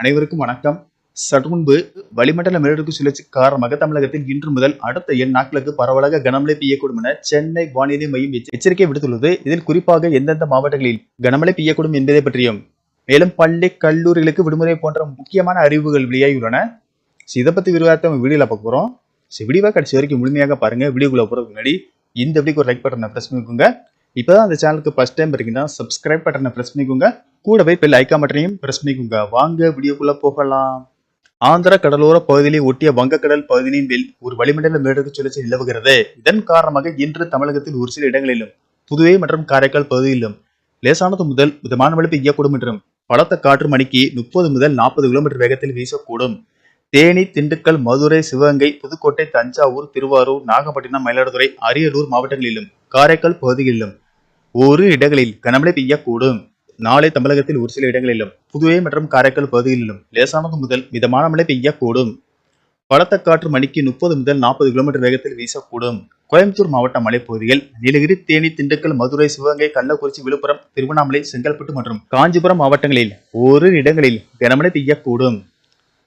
அனைவருக்கும் வணக்கம். சற்று முன்பு வளிமண்டல மேலடுக்கு சுழற்சி காரணமாக தமிழகத்தில் இன்று முதல் அடுத்த ஏழு நாட்களுக்கு பரவலாக கனமழை பெய்யக்கூடும் என சென்னை வானிலை மையம் எச்ச- எச்சரிக்கை விடுத்துள்ளது. இதில் குறிப்பாக எந்தெந்த மாவட்டங்களில் கனமழை பெய்யக்கூடும் என்பதை பற்றியும் மேலும் பள்ளி கல்லூரிகளுக்கு விடுமுறை போன்ற முக்கியமான அறிவுகள் வெளியாகியுள்ளன. So, இதை பத்தி விரிவாக நம்ம வீடியோல பார்க்க போறோம். ஸோ வீடியோவை கடைசி வரைக்கும் முழுமையாக பாருங்க. வீடியோக்குள்ள போறதுக்கு முன்னாடி இந்த வீடியோக்கு ஒரு லைக் பட்டனை ப்ரெஸ் பண்ணிக்கோங்க. இப்போதான் அந்த சேனலுக்கு ஃபஸ்ட் டைம் இருக்கீங்கன்னா சப்ஸ்கிரைப் பட்டனை ப்ரெஸ் பண்ணிக்கோங்க. கூடவே பெல் ஐக்கா பட்டனையும் ப்ரெஸ் பண்ணிக்கோங்க. வாங்க வீடியோக்குள்ள போகலாம். ஆந்திர கடலோர பகுதியிலே ஒட்டிய வங்கக்கடல் பகுதியின் ஒரு வளிமண்டல மேற்கு சுழற்சி நிலவுகிறது. இதன் காரணமாக இன்று தமிழகத்தில் ஒரு சில இடங்களிலும் புதுவை மற்றும் காரைக்கால் பகுதியிலும் லேசானது முதல் மிதமான மழை பெய்யக்கூடும் என்றும் பலத்த காற்று மணிக்கு முப்பது முதல் நாற்பது கிலோமீட்டர் வேகத்தில் வீசக்கூடும். தேனி திண்டுக்கல் மதுரை சிவகங்கை புதுக்கோட்டை தஞ்சாவூர் திருவாரூர் நாகப்பட்டினம் மயிலாடுதுறை அரியலூர் மாவட்டங்களிலும் காரைக்கால் பகுதிகளிலும் ஒரு இடங்களில் கனமழை பெய்யக்கூடும். நாளை தமிழகத்தில் ஒரு சில இடங்களிலும் புதுவை மற்றும் காரைக்கால் பகுதிகளிலும் லேசானது முதல் மிதமான மழை பெய்யக்கூடும். பலத்த காற்று மணிக்கு முப்பது முதல் நாற்பது கிலோமீட்டர் வேகத்தில் வீசக்கூடும். கோயம்புத்தூர் மாவட்ட மலைப்பகுதிகள் நீலகிரி தேனி திண்டுக்கல் மதுரை சிவகங்கை கள்ளக்குறிச்சி விழுப்புரம் திருவண்ணாமலை செங்கல்பட்டு மற்றும் காஞ்சிபுரம் மாவட்டங்களில் ஒரு இடங்களில் கனமழை பெய்யக்கூடும்.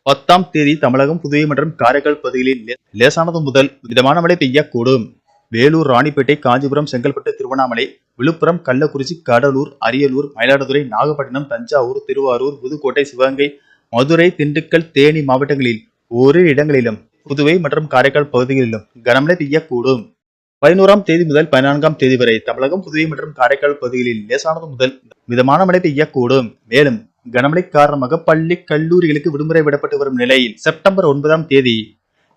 பத்தாம் தேதி தமிழகம் புதுவை மற்றும் காரைக்கால் பகுதிகளில் லேசானது முதல் மிதமான மழை பெய்யக்கூடும். வேலூர் ராணிப்பேட்டை காஞ்சிபுரம் செங்கல்பட்டு திருவண்ணாமலை விழுப்புரம் கள்ளக்குறிச்சி கடலூர் அரியலூர் மயிலாடுதுறை நாகப்பட்டினம் தஞ்சாவூர் திருவாரூர் புதுக்கோட்டை சிவகங்கை மதுரை திண்டுக்கல் தேனி மாவட்டங்களில் ஒரு இடங்களிலும் புதுவை மற்றும் காரைக்கால் பகுதிகளிலும் கனமழை பெய்யக்கூடும். பதினோராம் தேதி முதல் பதினான்காம் தேதி வரை தமிழகம் புதுவை மற்றும் காரைக்கால் பகுதிகளில் லேசானது முதல் மிதமான மழை பெய்யக்கூடும். மேலும் கனமழை காரணமாக பள்ளி கல்லூரிகளுக்கு விடுமுறை விடப்பட்டு வரும் நிலையில் செப்டம்பர் ஒன்பதாம் தேதி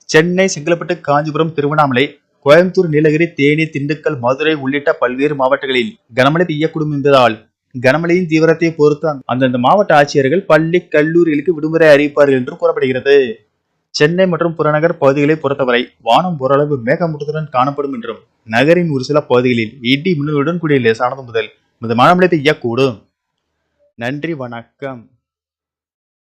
சென்னை செங்கல்பட்டு காஞ்சிபுரம் திருவண்ணாமலை கோயம்புத்தூர் நீலகிரி தேனி திண்டுக்கல் மதுரை உள்ளிட்ட பல்வேறு மாவட்டங்களில் கனமழை பெய்யக்கூடும் என்பதால் கனமழையின் தீவிரத்தை பொறுத்து அந்தந்த மாவட்ட ஆட்சியர்கள் பள்ளி கல்லூரிகளுக்கு விடுமுறை அறிவிப்பார்கள் என்று கூறப்படுகிறது. சென்னை மற்றும் புறநகர் பகுதிகளை பொறுத்தவரை வானம் ஓரளவு மேகமூட்டத்துடன் காணப்படும் என்றும் நகரின் ஒரு சில பகுதிகளில் இடி மின்னலுடன் கூடிய லேசானது முதல் மிதமான மழை பெய்யக்கூடும். நன்றி வணக்கம்.